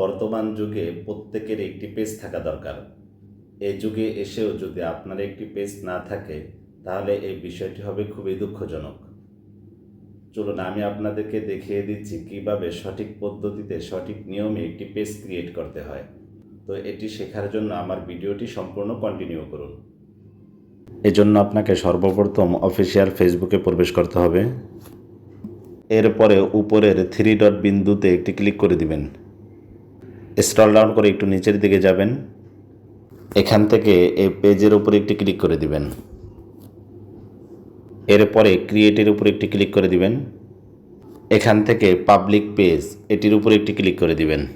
বর্তমান যুগে প্রত্যেকের একটি পেজ থাকা দরকার। এই যুগে এসেও যদি আপনার একটি পেজ না থাকে, তাহলে এই বিষয়টি হবে খুবই দুঃখজনক। চলুন, আমি আপনাদেরকে দেখিয়ে দিচ্ছি কীভাবে সঠিক পদ্ধতিতে সঠিক নিয়মে একটি পেজ ক্রিয়েট করতে হয়। তো এটি শেখার জন্য আমার ভিডিওটি সম্পূর্ণ কন্টিনিউ করুন। এজন্য আপনাকে সর্বপ্রথম অফিসিয়াল ফেসবুকে প্রবেশ করতে হবে। এরপরে উপরের থ্রি ডট বিন্দুতে একটি ক্লিক করে দিবেন। স্ক্রল ডাউন করে একটু নিচের দিকে যাবেন। এখান থেকে এই পেজের উপরে একটি ক্লিক করে দিবেন। এরপরে ক্রিয়েটের উপরে একটি ক্লিক করে দিবেন। এখান থেকে পাবলিক পেজ এটির উপরে একটি ক্লিক করে দিবেন।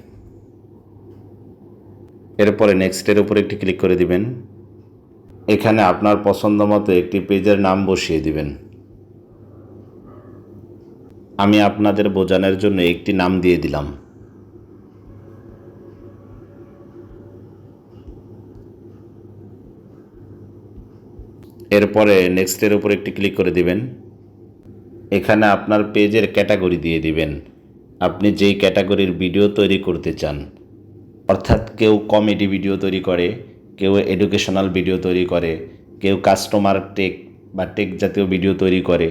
এরপরে নেক্সটের উপরে একটি ক্লিক করে দিবেন। এখানে আপনার পছন্দ মতো একটি পেজের নাম বসিয়ে দিবেন। আমি আপনাদের বোঝানোর জন্য একটি নাম দিয়ে দিলাম। এরপরে নেক্সটের উপর একটি ক্লিক করে দিবেন। এখানে আপনার পেজের ক্যাটাগরি দিয়ে দিবেন। আপনি যেই ক্যাটাগরির ভিডিও তৈরি করতে চান, অর্থাৎ কেউ কমেডি ভিডিও তৈরি করে, কেউ এডুকেশনাল ভিডিও তৈরি করে, কেউ কাস্টমার টেক বা টেক জাতীয় ভিডিও তৈরি করে,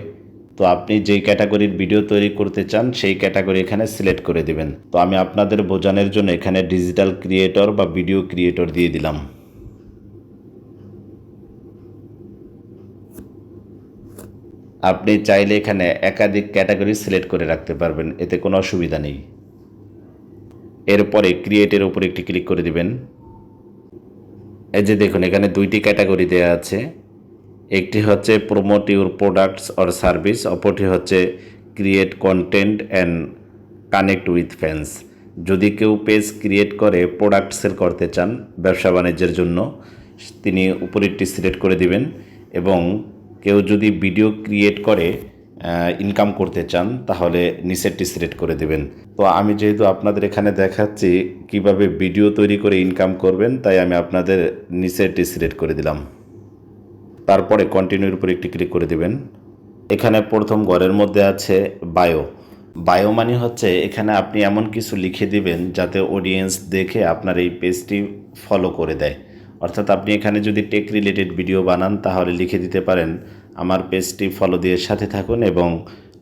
তো আপনি যেই ক্যাটাগরির ভিডিও তৈরি করতে চান, সেই ক্যাটাগরি এখানে সিলেক্ট করে দিবেন। তো আমি আপনাদের বোঝানোর জন্য এখানে ডিজিটাল ক্রিয়েটর বা ভিডিও ক্রিয়েটর দিয়ে দিলাম। আপনি চাইলে এখানে একাধিক ক্যাটাগরি সিলেক্ট করে রাখতে পারবেন, এতে কোনো অসুবিধা নেই। এরপরে ক্রিয়েটের উপর একটি ক্লিক করে দিবেন। এই যে দেখুন, এখানে দুইটি ক্যাটাগরি দেওয়া আছে। একটি হচ্ছে promote your products or service অপরটি হচ্ছে create content and connect with fans যদি কেউ পেজ ক্রিয়েট করে প্রোডাক্ট সেল করতে চান ব্যবসা বাণিজ্যের জন্য, তিনি উপরেরটি সিলেক্ট করে দিবেন এবং কেউ যদি ভিডিও ক্রিয়েট করে ইনকাম করতে চান, তাহলে নিচেরটি সিলেক্ট করে দেবেন। তো আমি যেহেতু আপনাদের এখানে দেখাচ্ছি কীভাবে ভিডিও তৈরি করে ইনকাম করবেন, তাই আমি আপনাদের নিচেরটি সিলেক্ট করে দিলাম। তারপরে কন্টিনিউর উপর একটি ক্লিক করে দেবেন। এখানে প্রথম ঘরের মধ্যে আছে বায়ো বায়ো মানে হচ্ছে এখানে আপনি এমন কিছু লিখে দিবেন, যাতে অডিয়েন্স দেখে আপনার এই পেজটি ফলো করে দেয়। অর্থাৎ আপনি এখানে যদি টেক রিলেটেড ভিডিও বানান, তাহলে লিখে দিতে পারেন, আমার পেজটি ফলো দিয়ে সাথে থাকুন এবং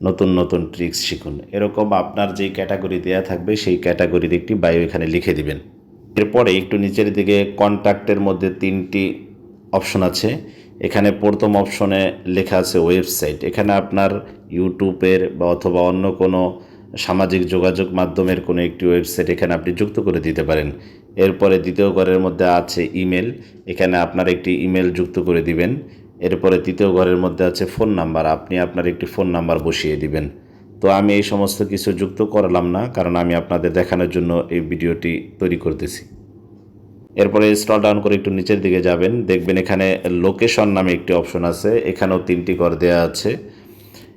নতুন নতুন ট্রিক্স শিখুন। এরকম আপনার যেই ক্যাটাগরি দেওয়া থাকবে, সেই ক্যাটাগরির একটি বায়ো এখানে লিখে দিবেন। এরপরে একটু নিচের দিকে কন্ট্যাক্টের মধ্যে তিনটি অপশন আছে। এখানে প্রথম অপশনে লেখা আছে ওয়েবসাইট এখানে আপনার ইউটিউবের বা অথবা অন্য কোনো সামাজিক যোগাযোগ মাধ্যমের কোনো একটি ওয়েবসাইট এখানে আপনি যুক্ত করে দিতে পারেন। এরপরে দ্বিতীয় ঘরের মধ্যে আছে ইমেল। এখানে আপনার একটি ইমেল যুক্ত করে দিবেন। এরপরে তৃতীয় ঘরের মধ্যে আছে ফোন নাম্বার। আপনি আপনার একটি ফোন নাম্বার বসিয়ে দিবেন। তো আমি এই সমস্ত কিছু যুক্ত করলাম না, কারণ আমি আপনাদের দেখানোর জন্য এই ভিডিওটি তৈরি করতেছি। এরপরে স্ক্রল ডাউন করে একটু নিচের দিকে যাবেন। দেখবেন এখানে লোকেশন নামে একটি অপশন আছে। এখানেও তিনটি ঘর দেওয়া আছে।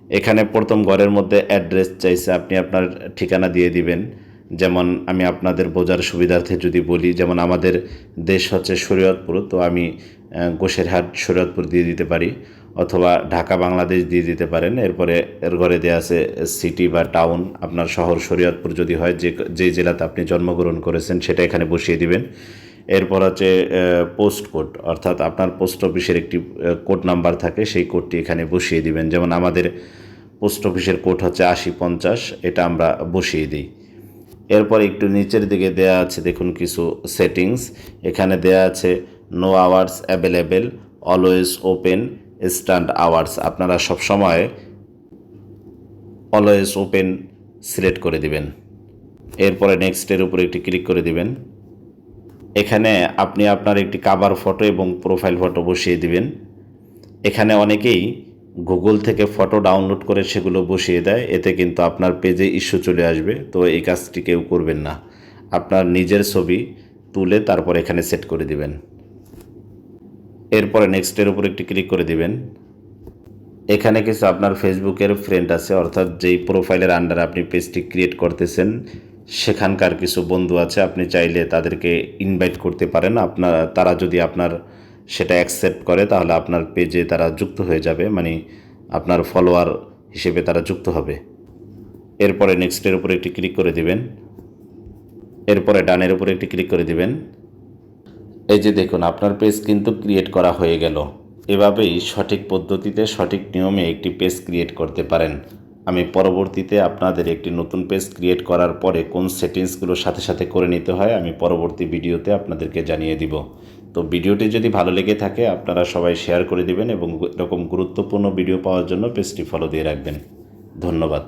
এখানে প্রথম ঘরের মধ্যে অ্যাড্রেস চাইছে। আপনি আপনার ঠিকানা দিয়ে দিবেন। যেমন আমি আপনাদের বোঝার সুবিধার্থে যদি বলি, যেমন আমাদের দেশ হচ্ছে শরীয়তপুর, তো আমি গোসেরহাট শরীয়তপুর দিয়ে দিতে পারি, অথবা ঢাকা, বাংলাদেশ দিয়ে দিতে পারেন। এরপরে এর ঘরে দেওয়া আছে সিটি বা টাউন, আপনার শহর শরীয়তপুর যদি হয়, যে যে জেলাতে আপনি জন্মগ্রহণ করেছেন, সেটা এখানে বসিয়ে দিবেন। এরপর হচ্ছে পোস্ট কোড, অর্থাৎ আপনার পোস্ট অফিসের একটি কোড নাম্বার থাকে, সেই কোডটি এখানে বসিয়ে দিবেন। যেমন আমাদের পোস্ট অফিসের কোড হচ্ছে আশি পঞ্চাশ, এটা আমরা বসিয়ে দিই। এরপর একটু নিচের দিকে দেয়া আছে, দেখুন কিছু সেটিংস এখানে দেয়া আছে no hours available always open stand hours আপনারা সবসময় অলওয়েজ ওপেন সিলেক্ট করে দিবেন। এরপরে নেক্সটের উপরে একটি ক্লিক করে দিবেন। এখানে আপনি আপনার একটি কাভার ফটো এবং প্রোফাইল ফটো বসিয়ে দিবেন। এখানে অনেকেই গুগল থেকে ফটো ডাউনলোড করে সেগুলো বসিয়ে দেয়। এতে কিন্তু আপনার পেজে ইস্যু চলে আসবে। তো এই কাজটি কেউ করবেন না। আপনার নিজের ছবি তুলে তারপর এখানে সেট করে দিবেন। এরপরে নেক্সটের উপর একটি ক্লিক করে দিবেন। এখানে কিছু আপনার ফেসবুকের ফ্রেন্ড আছে, অর্থাৎ যেই প্রোফাইলের আন্ডারে আপনি পেজটি ক্রিয়েট করতেছেন, সেখানকার কিছু বন্ধু আছে, আপনি চাইলে তাদেরকে ইনভাইট করতে পারেন। আপনার, তারা যদি আপনার সেটা অ্যাকসেপ্ট করে, তাহলে আপনার পেজে তারা যুক্ত হয়ে যাবে মানে আপনার ফলোয়ার হিসেবে তারা যুক্ত হবে। এরপরে নেক্সটের উপরে একটি ক্লিক করে দিবেন। এরপরে ডানের উপরে একটি ক্লিক করে দিবেন। এই যে দেখুন, আপনার পেজ কিন্তু ক্রিয়েট করা হয়ে গেল। এভাবেই সঠিক পদ্ধতিতে সঠিক নিয়মে একটি পেজ ক্রিয়েট করতে পারেন। আমি পরবর্তীতে আপনাদের একটি নতুন পেজ ক্রিয়েট করার পরে কোন সেটিংসগুলো সাথে সাথে করে নিতে হয়, আমি পরবর্তী ভিডিওতে আপনাদেরকে জানিয়ে দিব। তো ভিডিওটি যদি ভালো লেগে থাকে, আপনারা সবাই শেয়ার করে দিবেন এবং এরকম গুরুত্বপূর্ণ ভিডিও পাওয়ার জন্য পেজটি ফলো দিয়ে রাখবেন। ধন্যবাদ।